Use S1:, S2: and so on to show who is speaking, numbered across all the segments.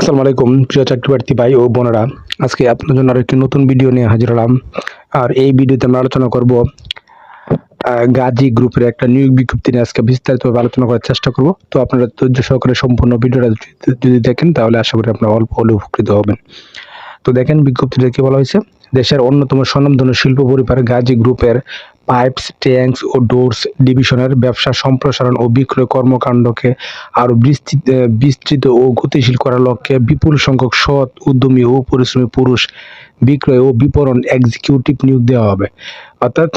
S1: আসসালামু আলাইকুম, প্রিয় চাকরিপ্রার্থী ভাই ও বোনেরা। আজকে আপনার জন্য আরও একটি নতুন ভিডিও নিয়ে হাজির হলাম। আর এই ভিডিওতে আমরা আলোচনা করব গাজী গ্রুপের একটা নিয়োগ বিজ্ঞপ্তি নিয়ে আজকে বিস্তারিতভাবে আলোচনা করার চেষ্টা করব। তো আপনারা ধৈর্য সহকারে সম্পূর্ণ ভিডিওটা যদি- দেখেন, তাহলে আশা করি আপনারা অল্প হলেও উপকৃত হবেন। তো দেখেন বিজ্ঞপ্তিতে কি বলা হয়েছে, দেশের অন্যতম স্বনামধন্য শিল্প পরিবার গাজী গ্রুপের পাইপস, ট্যাঙ্কস ও ডোরস ডিভিশনের ব্যবসা সম্প্রসারণ ও বিক্রয় কর্মকাণ্ডকে আরও বিস্তৃত বিস্তৃত ও গতিশীল করার লক্ষ্যে বিপুল সংখ্যক সৎ, উদ্যমী ও পরিশ্রমী পুরুষ বিক্রয় ও বিপণন এক্সিকিউটিভ নিয়োগ দেওয়া হবে। অর্থাৎ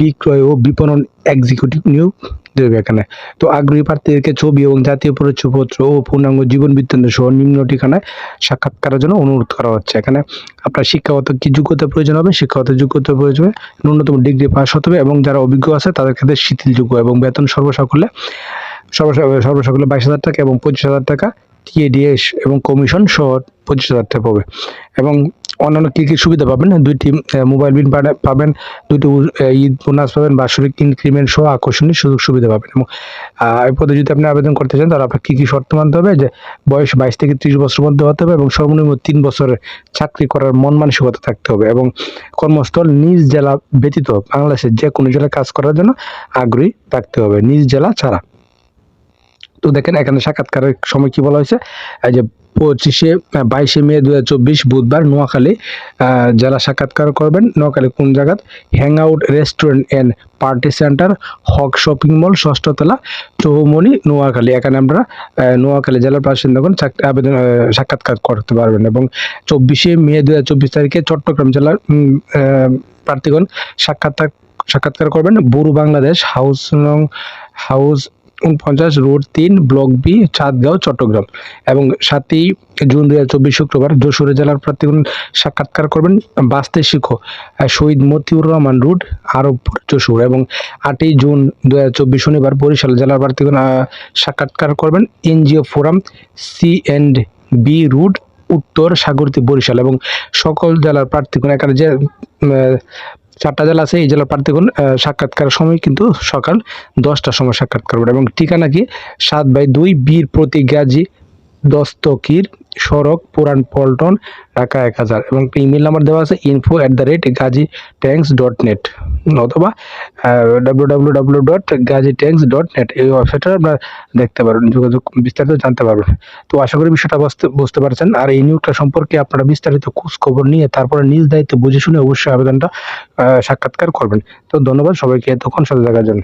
S1: বিক্রয় ও বিপণন এক্সিকিউটিভ নিয়োগ দেবে এখানে। তো আগ্রহী প্রার্থীদেরকে ছবি এবং জাতীয় পরিচয়পত্র ও পূর্ণাঙ্গ জীবন বৃত্তান্ত সহ নিম্ন ঠিকানায় সাক্ষাৎকারের জন্য অনুরোধ করা হচ্ছে। এখানে আপনার শিক্ষাগত কি যোগ্যতা প্রয়োজন হবে? শিক্ষাগত যোগ্যতা প্রয়োজন হবে ন্যূনতম ডিগ্রি পাস হতে হবে এবং যারা অভিজ্ঞ আছে তাদের ক্ষেত্রে শিথিলযোগ্য এবং বেতন সর্বসাকুল্যে সর্বসা- সর্বসাকুল্যে বাইশ হাজার টাকা এবং পঁচিশ হাজার টাকা টিএডিএস এবং কমিশন সহ পঁচিশ হাজার টাকা পাবে। এবং অন্যান্য কী কী সুবিধা পাবেন? দুইটি মোবাইল বিল পাবেন, দুইটি ঈদ বোনাস পাবেন বার্ষিক ইনক্রিমেন্ট সহ আকর্ষণীয় সুযোগ সুবিধা পাবেন। এবং এই পদে যদি আপনি আবেদন করতে চান, তাহলে আপনার কী কী শর্ত মানতে হবে? যে বয়স বাইশ থেকে ত্রিশ বছর মধ্যে হতে হবে এবং সর্বনিম্ন তিন বছরের চাকরি করার মন মানসিকতা থাকতে হবে। এবং কর্মস্থল নিজ জেলা ব্যতীত বাংলাদেশের যে কোনো জেলায় কাজ করার জন্য আগ্রহী থাকতে হবে, নিজ জেলা ছাড়া। তো দেখেন এখানে সাক্ষাৎকারের সময় কি বলা হয়েছে? এই যে পঁচিশে বাইশে মে দু হাজার চব্বিশ বুধবার নোয়াখালী জেলা সাক্ষাৎকার করবেন। নোয়াখালী কোন জায়গাত? Hang out restaurant and party centre, Haque shopping mall, ষষ্ঠতলা Chowmuhani Noakhali. এখানে আমরা নোয়াখালী জেলার বাসিন্দাগণ আবেদন সাক্ষাৎকার করতে পারবেন এবং চব্বিশে মে দু হাজার চব্বিশ তারিখে চট্টগ্রাম জেলার প্রার্থীগণ সাক্ষাৎকার সাক্ষাৎকার করবেন। বড়ু বাংলাদেশ হাউস নং, হাউস উনপঞ্চাশ রোড তিন, ব্লক বি, চাঁদগাঁও, চট্টগ্রাম। এবং সাতই জুন দু চব্বিশ শুক্রবার যশোর জেলার প্রার্থীগণ সাক্ষাৎকার করবেন বাস্তে শিখো শহীদ মতিউর রহমান রোড, আরবপুর, যশোর। এবং আটই জুন দু চব্বিশ শনিবার বরিশাল জেলার প্রার্থীগণ সাক্ষাৎকার করবেন NGO forum C and B route উত্তর সাগরতী বরিশাল। এবং সকল জেলার প্রার্থীগণ এখানে যে চারটা জেলা আছে এই জেলার প্রার্থীগণ আহ, সাক্ষাৎকার সময় কিন্তু সকাল দশটার সময় সাক্ষাৎকার করবেন। এবং ঠিকানা কি? সাত বাই দুই বীর প্রতি গাজী দস্তকির সড়ক, পুরান পল্টন, ঢাকা এক হাজার। এবং ইমেল নাম্বার দেওয়া আছে info at the rate Gazi tanks dot net অথবা W W W dot Gazi tanks dot net এই ওয়েবসাইটটা আপনারা দেখতে পারবেন, যোগাযোগ বিস্তারিত জানতে পারবেন। তো আশা করি বিষয়টা বুঝতে বুঝতে পারছেন। আর এই নিয়োগটা সম্পর্কে আপনারা বিস্তারিত খোঁজ খবর নিয়ে তারপরে নিজ দায়িত্ব বুঝে শুনে অবশ্যই আবেদনটা সাক্ষাৎকার করবেন। তো ধন্যবাদ সবাইকে, এতক্ষণ সাথে দেখার জন্য।